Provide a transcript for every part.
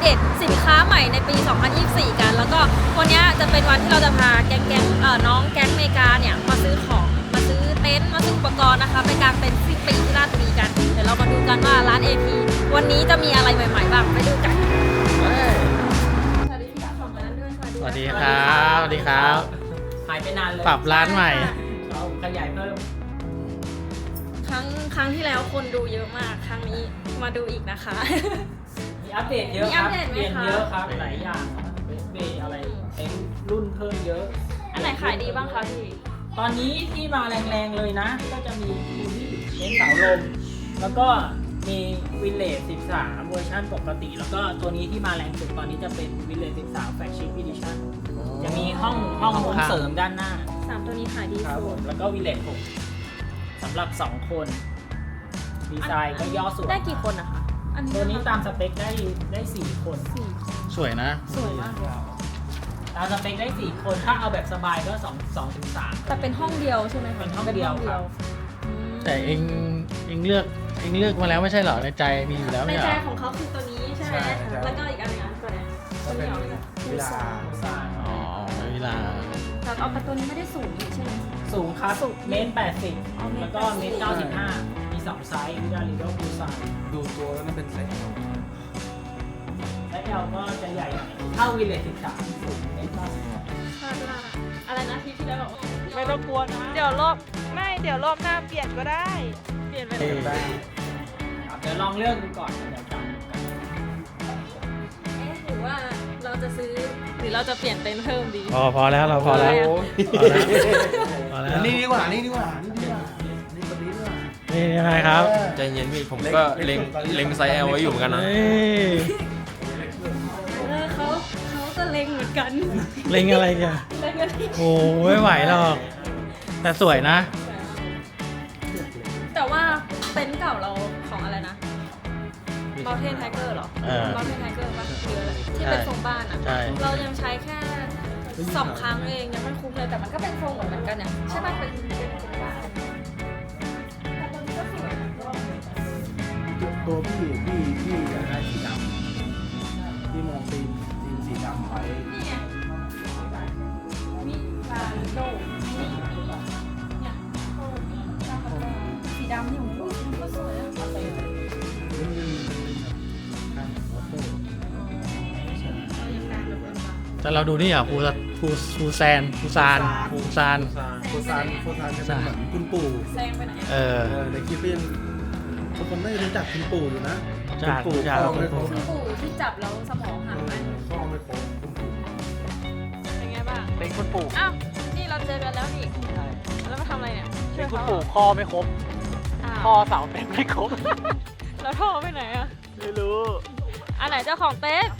เดตสินค้าใหม่ในปี 2024 กัน แล้วก็วันเนี้ยจะเป็นวันที่เราจะพาแก๊งแก๊งเอ่อน้องแก๊งเมกาเนี่ยมาซื้อของมาซื้อเต็นท์มาซื้ออุปกรณ์นะคะไปกางเต็นท์สิ้นปีที่ราชบุรีกัน เดี๋ยวเรามาดูกันว่าร้าน AP วันนี้จะมีอะไรใหม่ๆบ้างไปดูกันสวัสดีพี่ของร้านด้วยสวัสดีครับสวัสดีครับ หายไปนานเลยปรับร้านใหม่ เราขยายเพิ่มครั้งครั้งที่แล้วคนดูเยอะมาก ครั้งนี้มาดูอีกนะคะ มีอัปเดตเยอะมีคอัรัปบเดตไหมเปลี่ยนคะเยอะครับหลายอย่างเบสเบย์อะไรเต็มรุ่นเพิ่มเยอะ อันไหนขายดีบ้างคะพี่ ตอนนี้ที่มาแรงๆเลยนะ ก็จะมีคูลี่เน้นเสาลม แล้วก็มีวินเลส13 เวอร์ชันปกติ แล้วก็ตัวนี้ที่มาแรงสุดตอนนี้จะเป็นวินเลส13 แฟ g ชิ p อีดิชั่นจะมีห้องห้องห้องมุมข้างเสริมด้านหน้า สามตัวนี้ขายดีครับสุผด มแล้วก็วินเลส6สำหรับ 2 คน ดีไซน์ก็ย่อส่วนได้กี่คนนะคะ อันนี้ตัวนี้ะคะตามสเปคได้ได้สี่คน สี่สวยนะ สวยมากเลยตามสเปคได้สี่คน ถ้าเอาแบบสบายก็สองสองถึงสาม แต่เป็นห้องเดียวใช่ไหมคะเป็นห้องเดียวครับ อืมแต่เองเองเลือกเองเลือกมาแล้วไม่ใช่เหรอในใจมีอยู่แล้วในไม่ใจใช่เหรอของเขาคือตัวนี้ใช่ไหมใช่ใช่แล้วก็อีกอันหนึงอันตัวเนี้ยตัวนี้เหรอเวลาสามอ๋อเวลาแต่เอาแต่ตัวนี้ไม่ได้สูงนี่ใช่ไหม สูงครับสูงเมตรแปดสิบอ๋อเมตร แล้วก็เมตร80เก้าสิบห้ามี สองไซส์วิดาลิโดฟูไซส์ดูตัวแล้วมันเป็นไซส์และ L ก็จะใหญ่หน่อยเท่าวิเลสสิบสามสูงเมตรเก้าสิบคาดว่าอะไรนะที่พี่ได้บอกว่าไม่ต้องกลัวนะเดี๋ยวรอบไม่เดี๋ยวรอบหน้าเปลี่ยนก็ได้ เปลี่ยนไปเอ้เลยยเดี๋ยวลองเลือกดูก่อนเดี๋ยวจำ เอ๊ะหรือว่าเราจะซื้อหรือเราจะเปลี่ยนเต็นท์เพิ่มดี พอพอแล้วเราพอแล้วโอ้พอแล้วพอแล้ว นี่ดีกว่า นี่ดีกว่านี่ดีกว่านี่คน นี้ดีกว่านี่ยังไงครับใจเย็นพี่ผมก็เล็งเล็งไซส์ L ไว้อยู่เหมือนกันนะเฮ้ยเออเขาเขาก็เล็งเหมือนกันเล็งอะไรเนี่ยเล็งกันที่โอ้ไม่ไหวหรอก แต่สวยนะ แต่ว่าเต็นท์เก่าเราของอะไรนะบอลเทนไทเกอร์หรอเออบอลเทนไทเกอร์ป่ะหรืออะไรที่เป็นทรงบ้านอะ ใช่ เรายังใช้แค่สองครั้งเองยังไม่คุ้มเลยแต่มันก็เป็นทรงเหมือนกันเนี่ยใช่ป่ะเป็นเป็นทรงบ้าน ตัวพี่พี่พี่อยากได้สีดำพี่มองตีนตีนสีดำไว้นี่ไงมีลาโดนี่เนี่ยสีดำนี่โอ้โหมันก็สวยอะมันเป็นมันเป็นแบบทางออโต้เรายังการแบบเป็นแบบแต่เราดูนี่อะภูสภูภูแซนภูซานภูซานโฟซานโฟซานจะเป็นเหมือนคุณปู่แซงไปไหน เออเออในคลิปก็ยัง ทุกคนไม่รู้จักคุณปู่อยู่นะจากคุณปู่จากพ่อไม่ครบคุณปู่ที่จับแล้วสมองหายไปพ่อไม่ครบคุณปู่เป็นไงบ้าง เป็นคุณปู่อ้าว นี่เราเจอกันแล้วนี่ แล้วมาทำอะไรเนี่ยช่เป็วยนคุณเขาปู่คอไม่ครบอ้าคอเสาเต็มไม่ครบ แล้วท่อไปไหนอะไม่รู้ อันไหนเจ้าของเต็นท์โอเคค่ะก็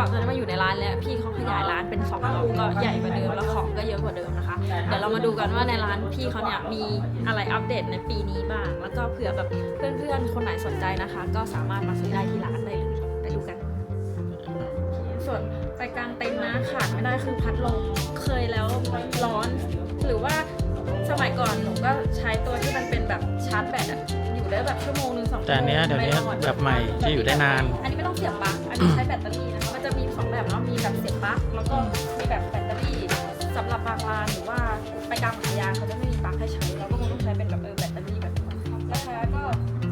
ตอนนี้มาอยู่ในร้านแล้วพี่เขาขยายร้านเป็นสองห้องก็ใหญ่กว่าเดิมแล้วของก็เยอะกว่าเดิมนะคะ เดี๋ยวเรามาดูกันว่าในร้านพี่เขาเนี่ยมีอะไรอัปเดตในปีนี้บ้าง แล้วก็เผื่อแบบเพื่อนๆ คนไหนสนใจนะคะ ก็สามารถมาซื้อได้ที่ร้านได้เลยไปดูกัน ส่วนไปกลางเต็นท์นะขาดไม่ได้คือพัดลมเคยแล้วร้อนหรือว่าสมัยก่อนหนูก็ใช้ตัวที่มันเป็นแบบชาร์จแบตอะอยู่ได้แบบชั่วโมงหนึ่งสองชั่วโมงแต่อันเนี้ยเดี๋ยวนี้ไม่ร้อนแบบใหม่ที่อยู่ได้นาน อันนี้ไม่ต้องเสียบปลั๊กอันนี้ใช้แบตเตอรี่ แบบเนาะมีแบบเสียบปลั๊กแล้วก็มีแบบแบตเตอรี่สำหรับบางร้านหรือว่าไปกลางอุทยานเขาจะไม่มีปลั๊กให้ใช้เราก็คงต้องใช้เป็นแบบเออแบตเตอรี่แบบนี้ราคาก็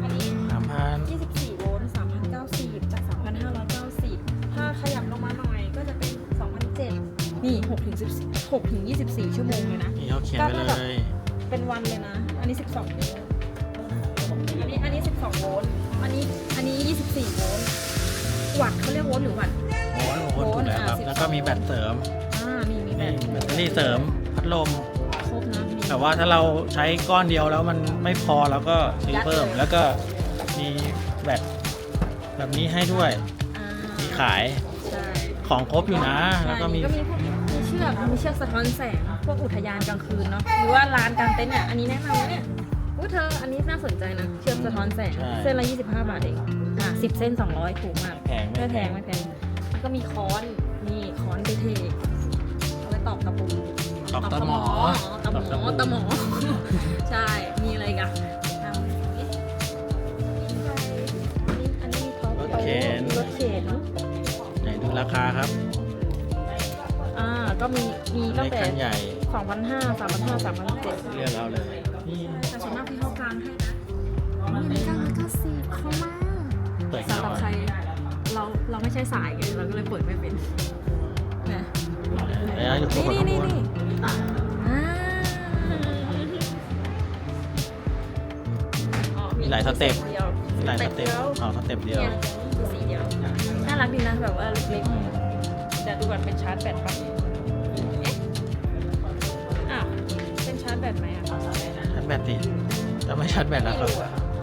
อันนี้สามพัน24โวลต์3,090จาก3,590ถ้าขยับลงมาหน่อยก็จะเป็น2,007นี่6ถึง10 6ถึง24 ชั่วโมงเลยนะนี่เขาเขียนไปเลยเป็นวันเลยนะ อันนี้ 12โวลต์อันนี้อันนี้ 12โวลต์อันนี้อันนี้ 24โวลต์วัตต์เขาเรียกโวลต์หรือวัตต์ โอ้โหถูกแล้วครับอ่าแล้วก็มีแบตเสริมอ่ามีมีแบนี่ตแบตเตอรี่เสริมพัดลม ครบนะมี แต่ว่าถ้าเราใช้ก้อนเดียวแล้วมันไม่พอเราก็ซื้อเพิ่ม ยัดเลย แล้วก็มีแบตแบบนี้ให้ด้วย อ่ามีขายใช่ของครบอยู่นะ แล้วก็มีก็มีพวกมีเชือกมีเชือกสะท้อนแสงพวกอุทยานกลางคืนเนาะหรือว่าร้านกลางเต็นท์เนี่ยอันนี้แนะนำนะเนี่ยอุ้ยเธออันนี้น่าสนใจนะเชือกสะท้อนแสงใช่เส้นละ 25 บาทเองอะ10 เส้น 200 ถูกมากแพงไม่แพงไม่แพงแล้ว ก็มีค้อนนี่ค้อนไปเทกเอาไว้ตอกตะปูตอกตะหมอตะหมอตอกตะปูตะหมอ ใช่ มีอะไรอีกันทำนี่อันนี้มีท็อปรถเข็นรถเข็ราคาครับ อ่า ก็มี มีตั้เล็งกแต่คันใหญ่สองพันห้าสามพันห้าสามพันเจ็ดเลือกเอาเลยนี่แต่ส่วนมากพี่เขากลางให้นะมีเก้าร้อยเก้าสิบเข้ามาเปิดสำหรับเงาใคร เราเราไม่ใช่สายไงเราก็เลยเปิดไม่เป็นนะเดี๋ยวให้ดูตัวนี่ก่อนนี่ข้างบนี่นนี่อ่าอ๋อมีหลายสเต็ปดียวมีหลายสเต็ปดียวเอาสเต็ปเดียวเนี่ยมีสีเดียว น่ารักดีนะแบบว่าเล็กๆเดี๋ยวดูก่อนเป็นชาร์จแบตปะเอ๊ะอ้าวเป็นชาร์จแบตไหมอะชาร์จแบตดิจะไม่ชาร์จแบตแล้วครับ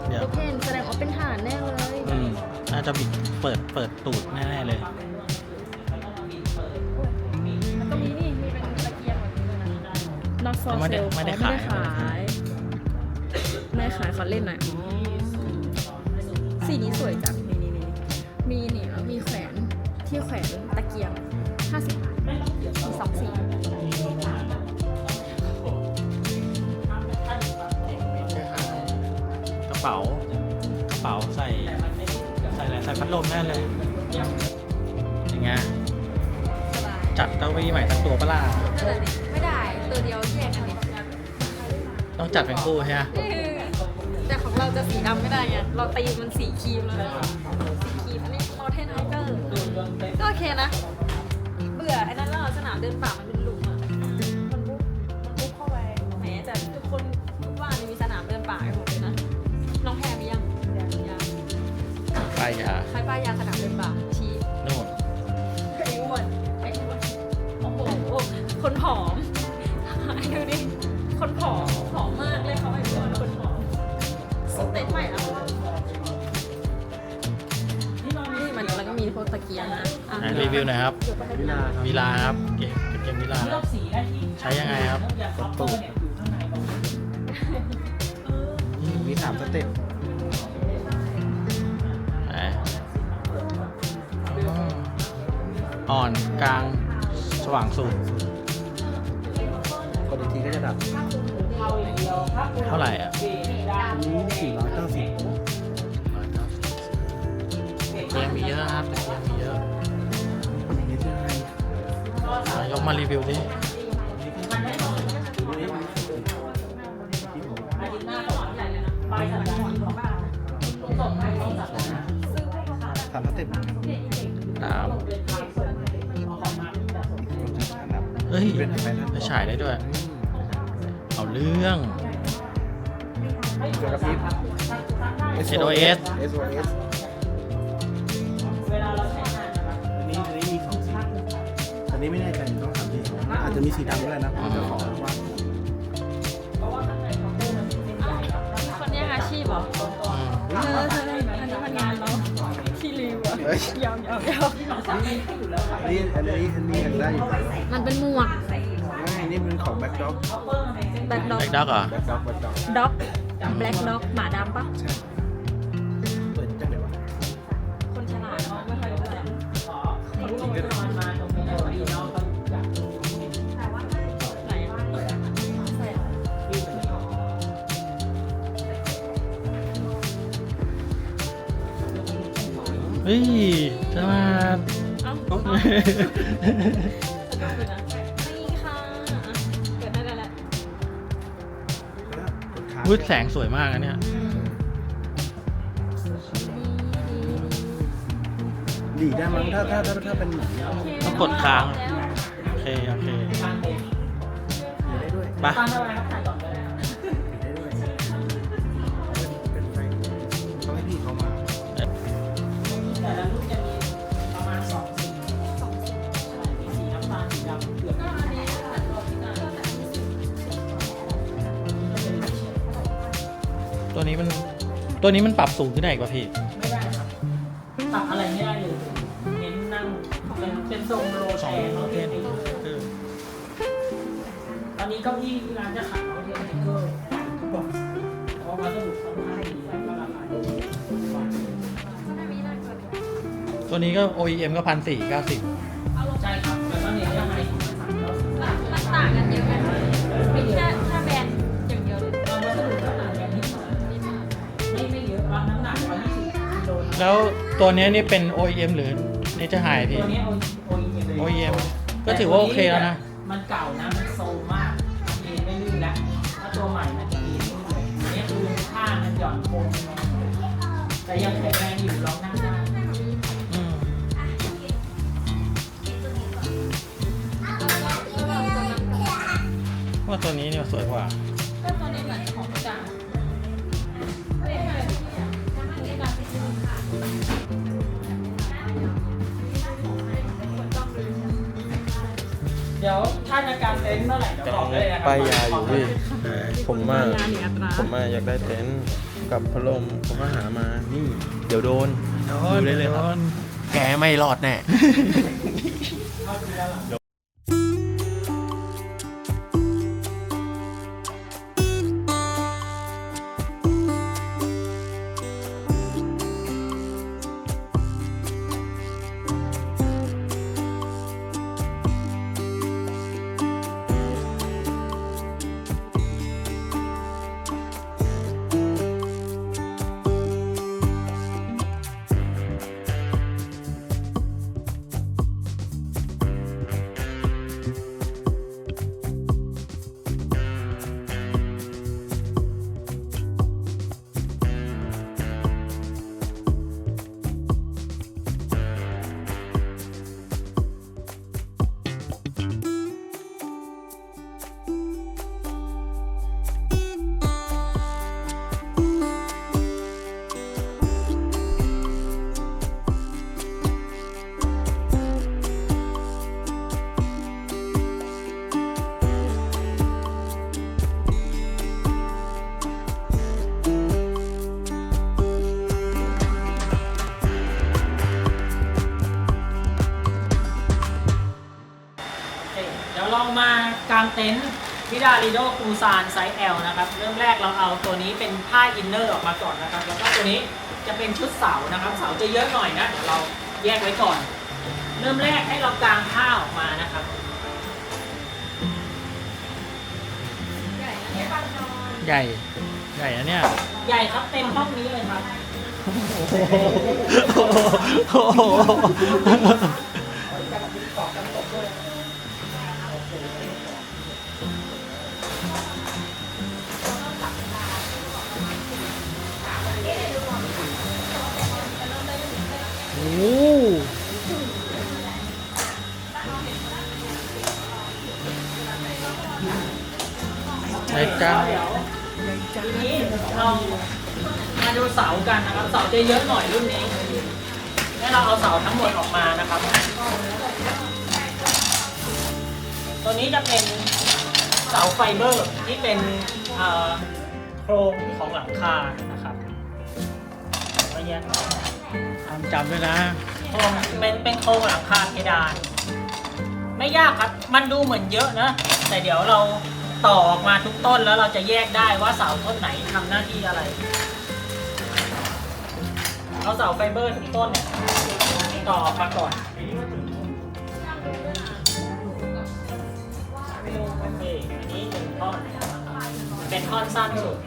เดี๋ยว โอเคแสดงว่าเป็นฐานแน่เลย อืม น่าจะบิดเปิดเปิดตูดแน่ๆเลย มันก็มีนี่ มีเป็นตะเกียงแบบนี้ด้วยนะ not for ไม่ได้ sale ไม่ได้อ๋อขาย ไม่ได้ขายไม่ได้ขายขอเล่นหน่อยอ๋อสีนี้สวยจังนี่นี่นี่มีนี่แล้วมีแขวนที่แขวนตะเกียง50บาทมีสองสีกระเป๋า ส่อะไรใส่พัดลมแน่เลยยังไงสบายจัดเก้าอี้ใหม่ทั้งตัวปะล่ะเออดิไม่ได้ตัวเดียวแยกกันดิต้องจัดเป็นคู่ใช่ไหมแต่ของเราจะสีดำไม่ได้ไงเราตีมันสีครีมแล้วนะสีครีมอันนี้โมเทนไฮเกอร์ก็โอเคนะ เบื่อไอ้นั้นแล้วสนามเดินป่ามัน ไปอะใครป้ายยาสนามเดินป่าชี้นู่นไอ้อ้วนไอ้อ้วนโอ้โหคนผอมดูดิคนผอมผอมมากเลยเขาไอ้อ้วนคนผอมสเตจใหม่แล้วนี่มันแล้วก็มีพวกตะเกียงนะอะไหนรีวิวหน่อยครับวิลาครับวิลาครับเกมเกมวิลาเลือกสีได้ที่ใช้ยังไงครับกดตู้เนี่ยอยู่ข้างในตรงนี้มีสามสเต็ป อ่อนกลางสว่างสุดกดอีกทีก็จะดับเท่าไหร่อะอันนี้สี่ร้อยเก้าสิบเกมมีเยอะนะครับแต่เกมมีเยอะนี่จะให้อะยกมารีวิวดิสามสเต็ปตามเฮ้ยไปฉายได้ด้วย เอาเรื่องเกิดกระพริบ SOS SOS เวลาเราใช้งานนะครับอันนี้อันนี้มีสองสีอันนี้ไม่แน่ใจต้องถามพี่อาจจะมีสีดำก็ได้นะผมจะขอว่าคนแย่งอาชีพเหรออืมเธอเธอ เฮ้ยยาวยอมยาวอันนี้อันนี้อันนี้อยากได้อยู่มันเป็นหมวกไม่อันนี้เป็นของแบ็คด็อกแบ็คด็อกแบ็คด็อกเหรอ แบ็คด็อกแบ็คด็อกด็อกแบล็คด็อกหมาดำปะ ใช่ เฮ้ยจะมาเอ้าเอาเอาสนุกอยู่นะนี่ค่ะอะเกิดได้แล้วแหละกดค้างวุ้ยแสงสวยมากอันเนี้ยดีได้มั้งถ้าถ้าถ้าถ้าเป็นหนังต้องกดค้าง โอเค โอเค ได้ด้วย ไป ฟังอะไรครับ ตัวนี้มันปรับสูงขึ้นได้อีกป่ะพี่ ไม่ได้ครับปรับอะไรไม่ได้เลยเน้นนั่งเป็นเป็นทรงโรแชร์เขาเรียกเองตอนนี้เก้าอี้ที่ร้านจะขายเขาเรียกเกอร์เพราะวัสดุค่อนข้างดีแล้วก็ราคาดีตัวนี้ก็ OEM ก็พันสี่เก้าสิบ แล้วตัวเนี้ยนี่เป็น OEM หรือนี่จะหายพี่ ตัวนี้ OEM เลย OEM ก็ถือว่าโอเคแล้วนะ มันเก่านะ มันโซมมากเอ็นไม่ลื่นแล้วถ้าตัวใหม่มันจะเอ็นลื่นเลยอันนี้คือข้างมันหย่อนโค้งลงแต่ยังแข็งแรงอยู่ลองนั่งได้อืมว่าตัวนี้เนี่ยสวยกว่า ก็ตัวนี้ ดี๋ยวถ้าจะการเต็นท์เมื่อไหร่เดี๋ยวบอกได้เลยนะครัป้ายยาอยู่พี่ ผมมางานหนึ่งอัตราผมมาอยากได้เต็นท์กับพัดลมผมก็หามา นี่ เดี๋ยวโดนดูได้เลยครับ แกไม่รอดแน่โอากางเต็นท์วิดาริโดปูซานไซส์ L นะครับเริ่มแรกเราเอาตัวนี้เป็นผ้าอินเนอร์ออกมาก่อนนะครับ แล้วก็ตัวนี้จะเป็นชุดเสานะครับ เสาจะเยอะหน่อยนะเดี๋ยวเราแยกไว้ก่อน เริ่มแรกให้เรากางผ้าออกมานะครับใหญ่ใหญ่นะเนี่ยใหญ่ครับเต็มห้องนี้เลยครับ โอ้ ใช้ก้ามเดี๋ยวทีนี้เรามาดูเสากันนะครับ เสาจะเยอะหน่อยรุ่นนี้ ให้เราเอาเสาทั้งหมดออกมานะครับ ตัวนี้จะเป็นเสาไฟเบอร์ที่เป็นโครงของหลังคานะครับก็แยกออกห้าม จำด้วยนะโครงเป็นเป็นโครงหลังคาเพดาน ไม่ยากครับ มันดูเหมือนเยอะนะ แต่เดี๋ยวเราต่อออกมาทุกต้นแล้วเราจะแยกได้ว่าเสาต้นไหนทำหน้าที่อะไร เอาเสาไฟเบอร์ทุกต้นเนี่ยต่อออกมาก่อนโอเคอันนี้หนึ่งท่อน เป็นท่อนสั้นสุด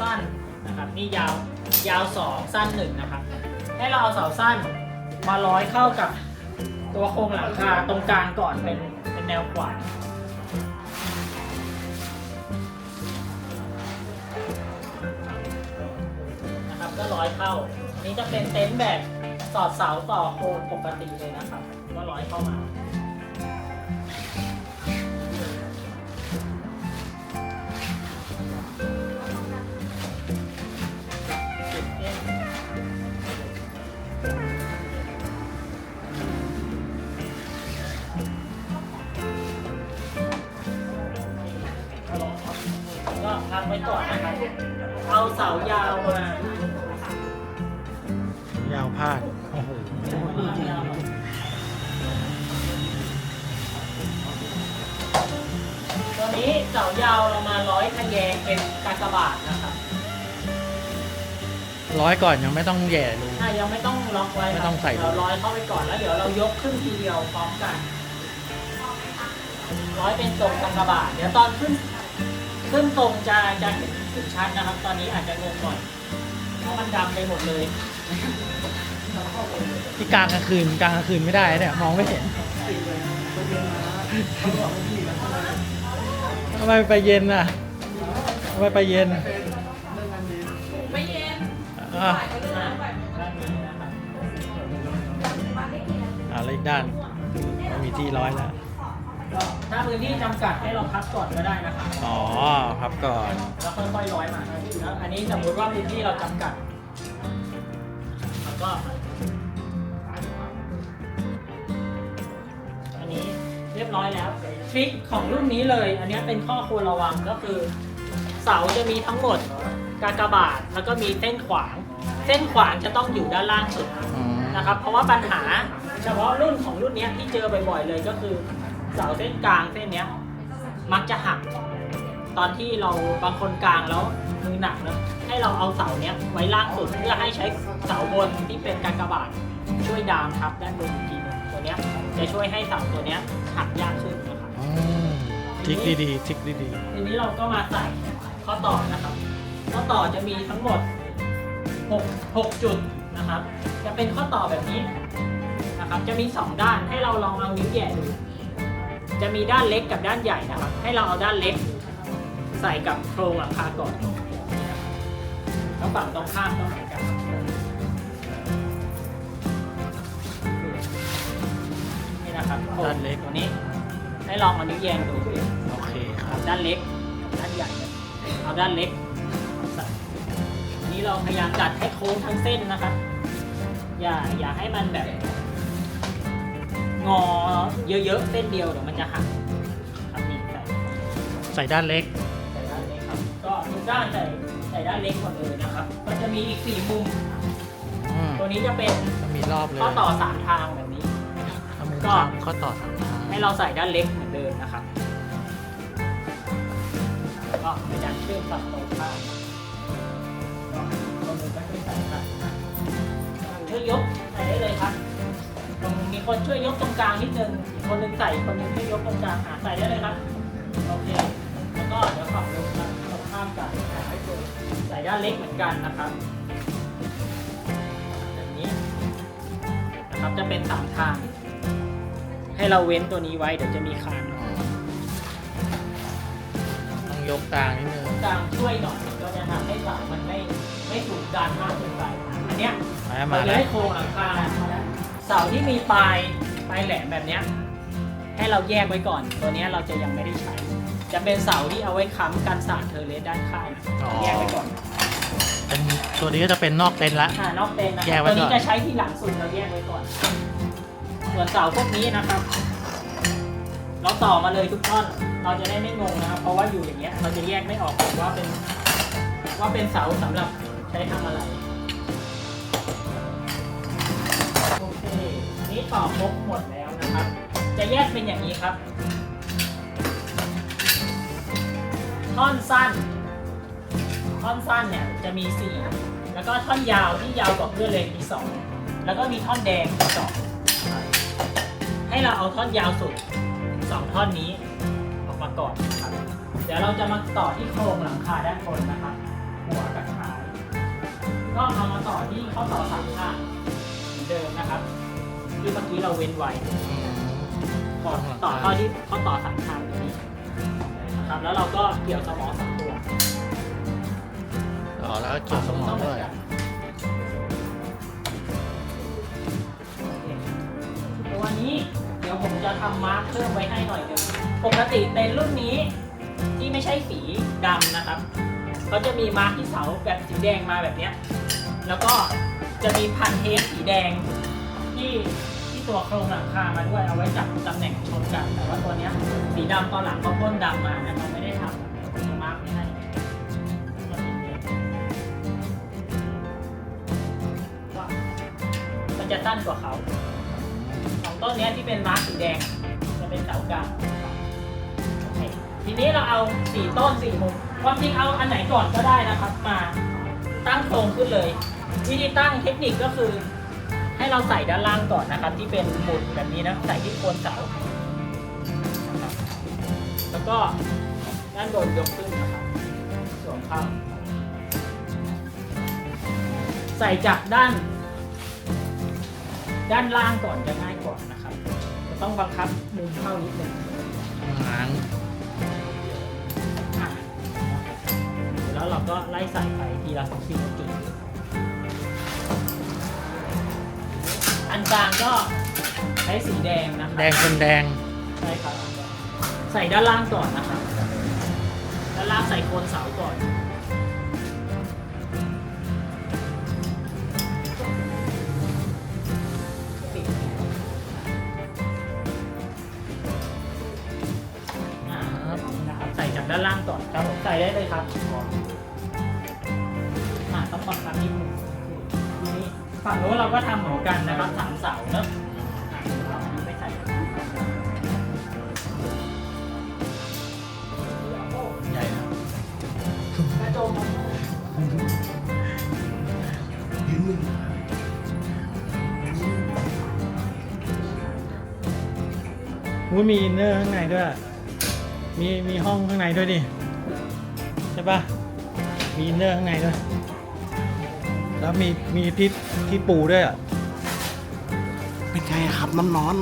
สั้นนะครับนี่ยาวยาวสองสั้นหนึ่งนะครับให้เราเอาเสาสั้นมาร้อยเข้ากับตัวโครงหลังคาตรงกลางก่อนเป็นเป็นแนวขวานนะครับก็ร้อยเข้าอันนี้จะเป็นเต็นท์แบบสอดเสาต่อโครงปกติเลยนะครับ ก็ร้อยเข้ามา เอาเสายาวมายาวพาด โอ้โหตัวนี้เสายาวเรามาร้อยทะแยงเป็นกากบาทนะครับร้อยก่อนยังไม่ต้องแย่รูถ้ายังไม่ต้องล็อกไว้ครับไม่ต้องใส่ เราร้อยเข้าไปก่อนแล้วเดี๋ยวเรายกขึ้นทีเดียวพร้อมกันร้อยเป็นทรงกากบาทเดี๋ยวตอนขึ้น ขึ้นตรงจะจะเห็น ถึงชัดนะครับ ตอนนี้อาจจะงงก่อนเพราะมันดำไปหมดเลยที่กลางกลางคืนกลางกลางคืนไม่ได้เนี่ยมองไม่เห็นทำไมไปเย็นอะทำไมไปเย็นไม่เย็นอะด้านนี้นะครับอะแล้วอีกด้านไม่มีที่ร้อยแล้วก็ ถ้าพื้นที่จำกัดให้เราพักก่อนก็ได้นะครับอ๋อพับก่อน แล้วค่อยๆร้อยมาแล้วอันนี้สมมุติว่าพื้นที่เราจำกัดแล้วก็ อันนี้เรียบร้อยแล้วทริคของรุ่นนี้เลย อันนี้เป็นข้อควรระวังก็คือ เสาจะมีทั้งหมดกากบาทแล้วก็มีเส้นขวาง เส้นขวางจะต้องอยู่ด้านล่างสุดอืมนะครับ เพราะว่าปัญหาเฉพาะรุ่นของรุ่นเนี้ยที่เจอบ่อยๆเลยก็คือ เสาเส้นกลางเส้นเนี้ย มักจะหัก ตอนที่เราบางคนกลางแล้วมือหนักเนอะให้เราเอาเสาเนี้ยไว้ล่างสุดเพื่อให้ใช้เสาบนที่เป็นกากบาทช่วยดามทับด้านบนอีกทีหนึงตัวเนี้ยจะช่วยให้เสาตัวเนี้ยหักยากขึ้นนะครับอืมทริกดีๆทริกดีทีนี้เราก็มาใส่ข้อต่อนะครับ ข้อต่อจะมีทั้งหมด6 6จุดนะครับ จะเป็นข้อต่อแบบนี้นะครับ จะมี 2 ด้านให้เราลองเอานิ้วแหย่ดู จะมีด้านเล็กกับด้านใหญ่นะครับ ให้เราเอาด้านเล็ก ใส่กับโครงหลังคาก่อนแล้วฝั่งตรงข้ามก็เหมือนกันนี่นะครับโครงตัวนี้ ให้ลองเอานิ้วแยงดูๆโอเคครับด้านเล็กกับด้านใหญ่เอาด้านเล็กใส่อันนี้เราพยายามจัดให้โค้งทั้งเส้นนะครับ อย่าอย่าให้มันแบบ งอเยอะๆเส้นเดียวเดี๋ยวมันจะหักครับนี่ใส่ใส่ด้านเล็ก ใส่ด้านเล็กครับ ก็ทุกด้านใส่ใส่ด้านเล็กหมดเลยนะครับก็จะมีอีกสี่มุม อืมตัวนี้จะเป็นจะมีรอบเลยข้อต่อสามทางแบบนี้ถ้ามุมก็ข้างข้อต่อสามทางให้เราใส่ด้านเล็กเหมือนเดิมนะครับก็เป็นการเชื่อมตัดตรงข้ามก็ตรงมือก็ช่วยใส่ครับช่วยยกใส่ได้เลยครับ ตรงมีคนช่วยยกตรงกลางนิดนึงอีกคนนึงใส่คนนึงช่วยยกตรงกลางอะใส่ได้เลยครับโอเคแล้วก็เดี๋ยวขับลงนะตรงข้ามกันใส่ด้านเล็กเหมือนกันนะครับแบบนี้นะครับจะเป็นสามทาง ให้เราเว้นตัวนี้ไว้เดี๋ยวจะมีคานอ๋อต้องยกกลางนิดนึงกลางช่วยหน่อยก็จะทำให้เสามันไม่ไม่ถูกดันมากเกินไปอันเนี้ยมาเรามาจะแล้วให้โครงหลังคา เสาที่มีปลายปลายแหลมแบบเนี้ยให้เราแยกไว้ก่อน ตัวเนี้ยเราจะยังไม่ได้ใช้ จะเป็นเสาที่เอาไว้ค้ำกันสาดเทอร์เลสด้านข้างแยกไว้ก่อนเป็นตัวนี้ก็จะเป็นนอกเต็นท์ละอ่านอกเต็นท์นะคแยรักบไว้ตัวก่นี้อนจะใช้ที่หลังสุดเราแยกไว้ก่อน ส่วนเสาพวกนี้นะครับ เราต่อมาเลยทุกท่อน เราจะได้ไม่งงนะครับ เพราะว่าอยู่อย่างเงี้ย เราจะแยกไม่ออกว่าเป็นว่าเป็นเสาสำหรับใช้ทำอะไร อเคอันนี้ต่อครบหมดแล้วนะครับ จะแยกเป็นอย่างนี้ครับ ท่อนสั้น ท่อนสั้นเนี่ยจะมี 4 แล้วก็ท่อนยาวที่ยาวกว่าเพื่อนเลยมี 2 แล้วก็มีท่อนแดงอีกสองให้เราเอาท่อนยาวสุด 2 ท่อนนี้ออกมาก่อนครับ เดี๋ยวเราจะมาต่อที่โครงหลังคาด้านบนนะครับ หัวกับท้าย ก็เอามาต่อที่ข้อต่อสามข้าง อนเดิมนะครับที่เมื่อกี้เราเว้นไว้ต่อต่อเข้าที่ข้อต่อสามทางตรงนี้นะครับแล้วเราก็เกี่ยวสมอสองตัวอ๋อแล้วก็เกี่ยวสมองด้วยตัวนี้เดี๋ยวผมจะทำมาร์คเพิ่มไว้ให้หน่อยหนึงปกติเป็นรุ่นนี้ที่ไม่ใช่สีดำนะครับเขาจะมีมาร์คที่เสาแบบสีแดงมาแบบเนี้ยแล้วก็ จะมีพันเทปสีแดง ที่ที่ตัวโครงหลังคามาด้วยเอาไว้จับตำแหน่งชนกัน แต่ว่าตัวเนี้ยสีดำตอนหลังเขาพ่นดำมานะเขาไม่ได้ทำมจะมาร์คไว้ให้มันจะสั้นกว่าเขาของต้นนี้ที่เป็นมาร์กสีแดง จะเป็นเสากลางทีนี้เราเอาสี่ต้นสี่มุมความจริงเอาอันไหนก่อนก็ได้นะครับ มาตั้งโครงขึ้นเลย วิธีตั้งเทคนิคก็คือ ให้เราใส่ด้านล่างก่อนนะครับ ที่เป็นหมุดแบบนี้นะใส่ที่โคนเสานะครับแล้วก็ด้านบนยกขึ้นนะครับวมเข้าใส่จากด้าน ด้านล่างก่อนจะง่ายกว่านะครับจะต้องบังคับมุมเข้านิดนึงหางอะแล้วเราก็ไล่ใส่ไปทีละสี่จุด อันกลางก็ใช้สีแดงนะครับแดงเป็นแดง ใช่ครับใส่ด้านล่างก่อนนะครับด้านล่างใส่โคนเสาก่อนอ่านะครับใส่จากด้านล่างก่อนครับผมใส่ได้เลยครับ ฝั่งโน้นเราก็ทำเหมือนกันนะครับสามเสาเนอะอะเราอันนี้ไม่ใหญ่นะกระโจมอุ้ยมีอินเนอร์ข้างในด้วย มีมีห้องข้างในด้วยดิ ใช่ปะมีอินเนอร์ข้างในด้วย แล้วมีมีที่ที่ปูด้วยอะเป็นไงครับน้ำร้อน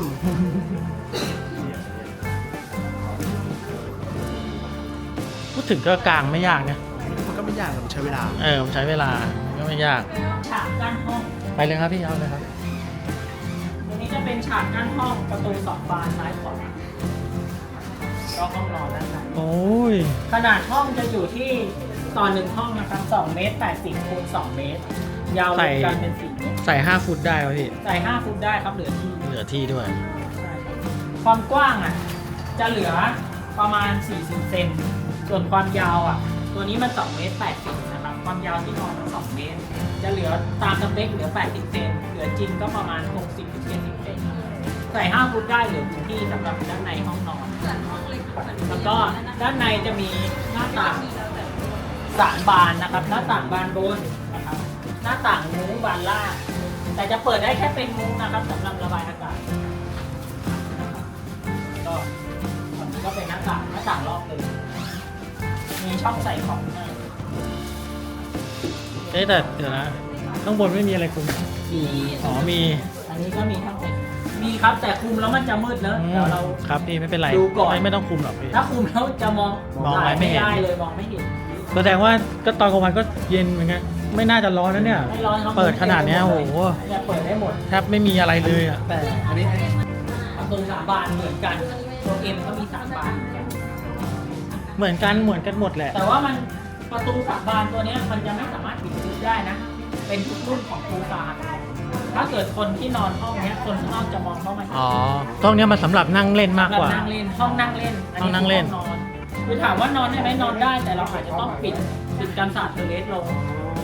พูดถึงก็กลางไม่ยากนะมันก็ไม่ยากแต่มันใช้เวลา เออมันใช้เวลาก็ไม่ยาก ฉากกั้นห้อง ไปเลยครับพี่เอาเลยครับตัวนี้จะเป็นฉากกั้นห้องประตูสองบานซ้ายขวาก็ห้องนอนแล้วครับโอ้ยขนาดห้องจะอยู่ที่ต่อหนึ่งห้องนะครับ2เมตร80คูณ2เมตร ยาวรวมกันเป็น4เมตรใส่ 5 ฟุตได้ป่ะพี่ ใส่5ฟุตได้ครับเหลือที่ เหลือที่ด้วย ใช่ความกว้างอะจะเหลือประมาณ 40 เซน ส่วนความยาวอะ ตัวนี้มัน2เมตร80นะครับ ความยาวที่นอนมัน2เมตร จะเหลือตามสเปคเหลือ 80 เซน เหลือจริงก็ประมาณ 60ถึง70เซนใส่5ฟุตได้เหลือพื้นที่สำหรับด้านในห้องนอน เหมือนห้องเล็กเหมือนแล้วก็ด้านในจะมีหน้าต่างสามบานนะครับ หน้าต่างบานบนนะครับ หน้าต่างมุ้งบานล่างแต่จะเปิดได้แค่เป็นมุ้งนะครับสำหรับระบายอากาศก็ฝั่งนี้ก็เป็นหน้าต่างหน้าต่างรอบเลยมีช่องใส่ของให้เอ๊ะแต่เดี๋ยวนะข้างบนไม่มีอะไรคุมมีอ๋อมี อันนี้ก็มีช่องใส่มีครับแต่คุมแล้วมันจะมืดเนอะอืมเดี๋ยวเราครับพี่ไม่เป็นไรดูก่อนไม่ไม่ต้องคุมหรอกพี่ถ้าคุมแล้วจะมองมองอะไรไม่เห็นได้เลยมองไม่เห็นแสดงว่าก็ตอนกลางวันก็เย็นเหมือนกัน ไม่น่าจะร้อนนะเนี่ย ไม่ร้อนครับเปิดขนาดเนี้ยโอ้โห เนี่ยเปิดได้หมด แทบไม่มีอะไรเลยอะ แต่อันนี้ประตูสามบานเหมือนกันตัวเอ็มก็มีสามบานเหมือนกันเหมือนกันหมดแหละ แต่ว่ามันประตูสามบานตัวเนี้ยมันจะไม่สามารถปิดทึบได้นะ เป็นทุกรุ่นของปูซานถ้าเกิดคนที่นอนห้องเนี้ยคนข้างนอกจะมองเข้ามาเห็น อ๋อห้องเนี้ยมันสำหรับนั่งเล่นมากแบบกว่านั่งเล่นห้องนั่งเล่นห้องนั่งเล่น คือนอนคือถามว่านอนได้ไหมนอนได้แต่เราอาจจะต้องปิดปิดกันศาสตร์เทเลสลง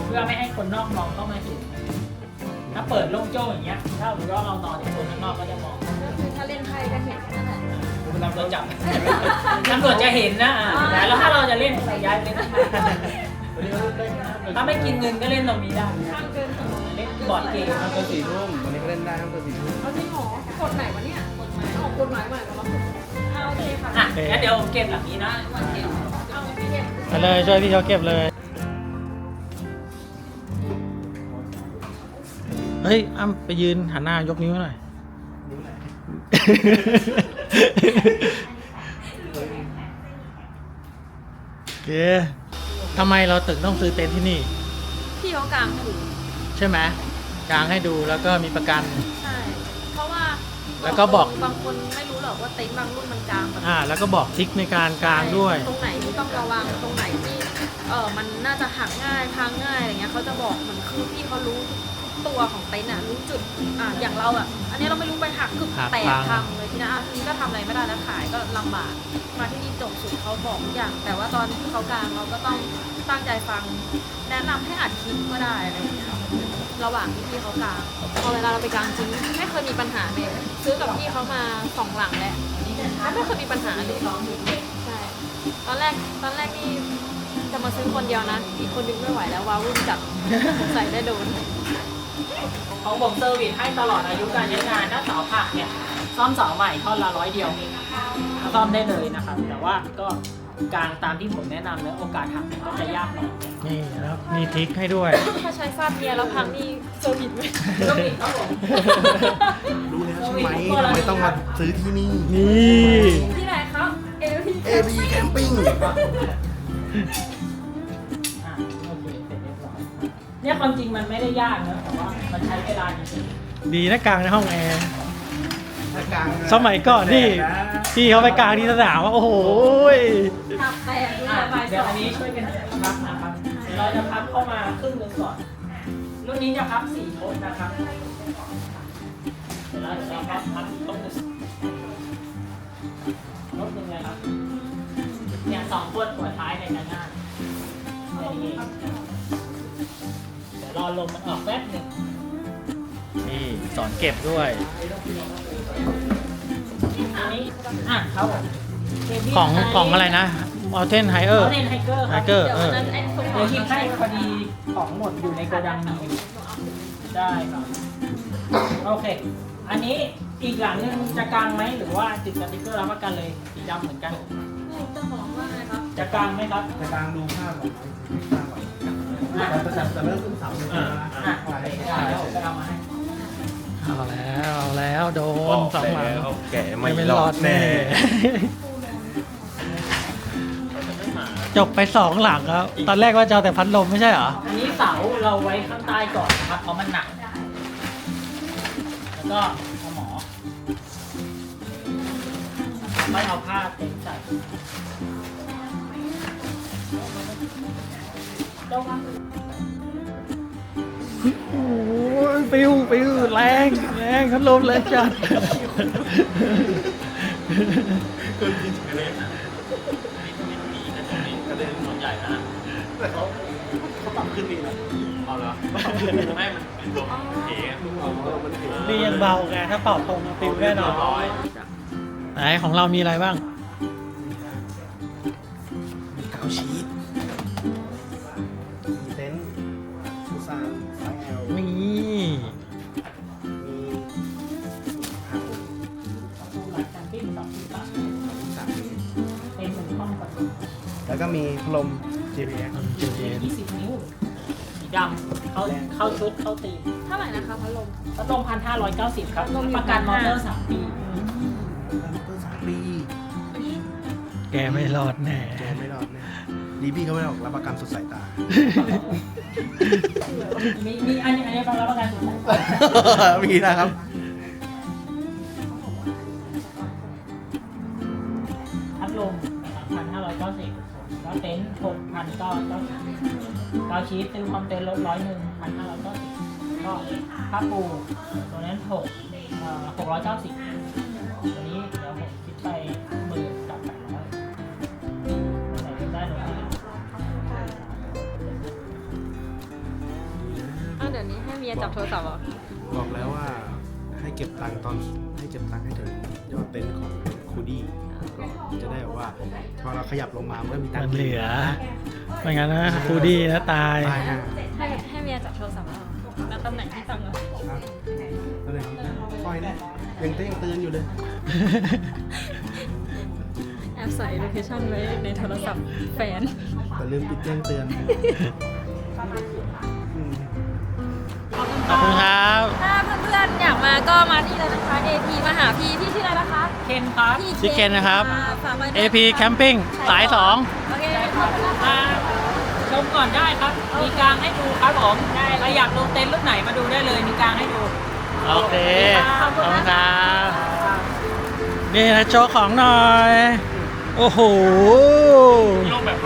เพื่อไม่ให้คนนอกมองเข้ามาเห็นถ้าเปิดโล่งโจ้งอย่างเงี้ย ถ้าสมมติว่าเรานอนเนี่ยคนข้างนอกก็จะมองก็คือถ้าเล่นไพ่ก็เห็นนั่นแหละตำรวจจับตำรวจจะเห็นนะอะแต่แล้วถ้าเราจะเล่นใส่ย้ายไปเล่นถ้าไม่กินเงินก็เล่นตรงนี้ได้ข้างเกินถนนเล่นบอร์ดเกมห้ามเกินสี่ทุ่มวันนี้ก็เล่นได้ห้ามเกินสี่ทุ่มเอาจริงเหรอกฎไหนวะเนี่ยกฎหมายออกกฎหมายใหม่มาแล้วเอาโอเคค่ะอะงั้นเดี๋ยวผมเก็บหลังนี้นะวันเก็บเอาไปเก็บไปเลยช่วยพี่เขาเก็บเลย เฮ้ยอ้ำไปยืนหันหน้ายกนิ้วหน่อย โอเคทำไมเราถึงต้องซื้อเต็นท์ที่นี่ พี่เขากลางถูกใช่ไหมกางให้ดูแล้วก็มีประกัน ใช่ เพราะว่าแล้วก็บอก บางคนไม่รู้หรอกว่าเต็นท์บางรุ่นมันกลางแบบอ่า แล้วก็บอกทริกในการกางด้วย ตรงไหนที่ต้องระวังตรงไหนที่เออมันน่าจะหักง่ายพังง่ายอะไรเงี้ยเขาจะบอกเหมือนคือพี่เขารู้ ตัวของเต็นท์อะรู้จุดอะอย่างเราอะอันนี้เราไม่รู้ไปหักคือหักแตกพัง พังเลยทีนะอะทีนี้ก็ทำอะไรไม่ได้แล้วขายก็ลำบากมาที่นี่จบสุดเขาบอกทุกอย่าง แต่ว่าตอนที่เขากลางเราก็ต้องตั้งใจฟัง แนะนำให้อัดคลิปก็ได้อะไรอย่างเงี้ยระหว่างที่พี่เขากลางพอเวลาเราไปกลางจริงไม่เคยมีปัญหาเลยซื้อกับพี่เขามาสองหลังแล้วเขาไม่เคยมีปัญหาเลย ใช่ ตอนแรก ตอนแรกนี่จะมาซื้อคนเดียวนะ อีกคนนึงไม่ไหวแล้ววาวุ่นจัด ใส่ได้โดน ของผมเซอร์วิสให้ตลอดอายุการใช้งาน ถ้าเสาผักเนี่ยซ่อมเสาใหม่ท่อนละร้อยเดียวซ่อมได้เลยนะครับ แต่ว่าก็กลางตามที่ผมแนะนำแล้วโอกาสหักมันก็จะยากหน่อยนี่แล้วมีทริคให้ด้วย ถ้าใช้ฟาดเมียแล้วพังนี่เซอร์วิสไหมก็มีครับผมรู้แล้วใช่ไหมทำไมต้องมาซื้อที่นี่ นี่ ที่ไหนครับเอพี AB Camping อะ เนี่ยความจริงมันไม่ได้ยากนะแต่ว่ามันใช้เวลาจริงดีนะกลางในห้องแอร์และกลางสมัยก่อนนี่พี่เขาไปกลางที่สนามว่าโอ้โหยทับแตกดูๆอะสบายเดี๋ยวสออังนนี้ช่วยกันพับนะครับเดี๋ยวเราจะพับเข้ามาครึ่งหนึงก่อน รุ่นนี้จะพับสี่ทศนะครับเดี๋ยวเราเดี๋ยวเราพับพับตรงรถหนึ่งเลยครับเนี่ยสองคนหัวท้ายในกันหน้าแค่นี้ ลมมันออกแป๊บหนึ่งนี่สอนเก็บด้วยอันนี้อะครับผมของของอะไรนะออเทนไฮเออเขาร์ เล่นไฮเกอร์คไฮรับเกอร์เดี๋ยวเอวันอนั้นไอ้ตรงเดี๋ยวหยิบให้พอดีของหมดอยู่ในโกดังมีอยู่ได้ครับโอเค อันนี้อีกหลังหนึงจะกางไหมหรือว่าติดสติ๊กเกอร์รับประกันเลยสีดำเหมือนกันเจ้าของว่าไงครับจะกางไหมครับ จะกลางดูภาพก่อนภาพก่อนอะ แต่แต่ต่เริ่มขึ้นเสาเลยอะโอเคได้เดี๋ยวจะเอามาให้เอาแล้วเอาแล้วโดนสองหลังแกะไม่ไม่รรอดแน่ จบไปสองหลังแล้วตอนแรกว่าจะเอาแต่พัดลมไม่ใช่เหรอ อันนี้เสาเราไว้ข้างใต้ก่อนนะครับเพราะมันหนัก แล้วก็เอาหมอไม่เอาผ้าเต็มใส่ อ้ยปิวปิวแรงแรงพัดลมแรงจัดเขาปรับขึ้นดีนะนี่ยังเบาไงถ้าเป่าตรงปิวแน่นอนไหนของเรามีอะไรบ้างมีกาวชี มีพัดลม JBL จุดเย็นยี่สิบนิ้วสีดำเข้าเข้าชุดเข้าตีมเท่าไหร่นะคะพัดลม พัดลมพันห้าร้อยเก้าสิบครับ พัดลมอยู่ ประกันมอเตอร์1,500สามปีแล้วก็สามปีแกไม่รอดแน่ แกไม่รอดแน่ดีพี่เขาไม่ออกรับประกันสุดสายตา มีมีอันนี้อันนี้ฟังรับประกันสุด มีนะครับ ชีสซื้อความเต็นลดร้อยหนึ่งพันห้าร้อยเก้าสิบก็ผ้าปูตัวนั้นหกหกร้อยเก้าสิบตัวนี้เดี๋ยวผมคิดไปหมื่นกับแปดร้อยไหนก็ได้หนูที่อ้าวเดี๋ยวนี้ให้เมียจับโทรศัพท์เหรอบอกแล้วว่าให้เก็บตังค์ตอนให้เก็บตังค์ให้ถึงยอดเต็นท์ของคูดี้ ก่อนจะได้แบบว่าพอเราขยับลงมามันก็มีตังมันค์เหลือไม่งั้นนะคูดี้นะตาย ตายฮะให้ให้เมียจับโทรศัพท์แล้วแล้วตำแหน่งที่ตั้งเหรอครับก็เลยปล่อยนะยังเต้นยังเตือนอยู่เลย แอบใส่โลเคชั่นไว้ในโทรศัพท์แฟน แต่ลืมปิดแจ้งเตือนอืม ขอบคุณครับ มาก็มาที่เลยนะคะ AP มาหาพี่พี่ชื่ออะไรนะคะเคนครับ พี่ชื่อเคนนะครับอ่าฝากไว้ด้วย AP Camping สายโอเคขอบคุณนะคะ มาชมก่อนได้ครับ มีกลางให้ดูครับผม ได้ใครอยากดูเต็นท์รุ่นไหนมาดูได้เลย มีกลางให้ดู2โอเคขอบคุณครับนี่นะโชว์ของหน่อย โอ้โห ลงแบบ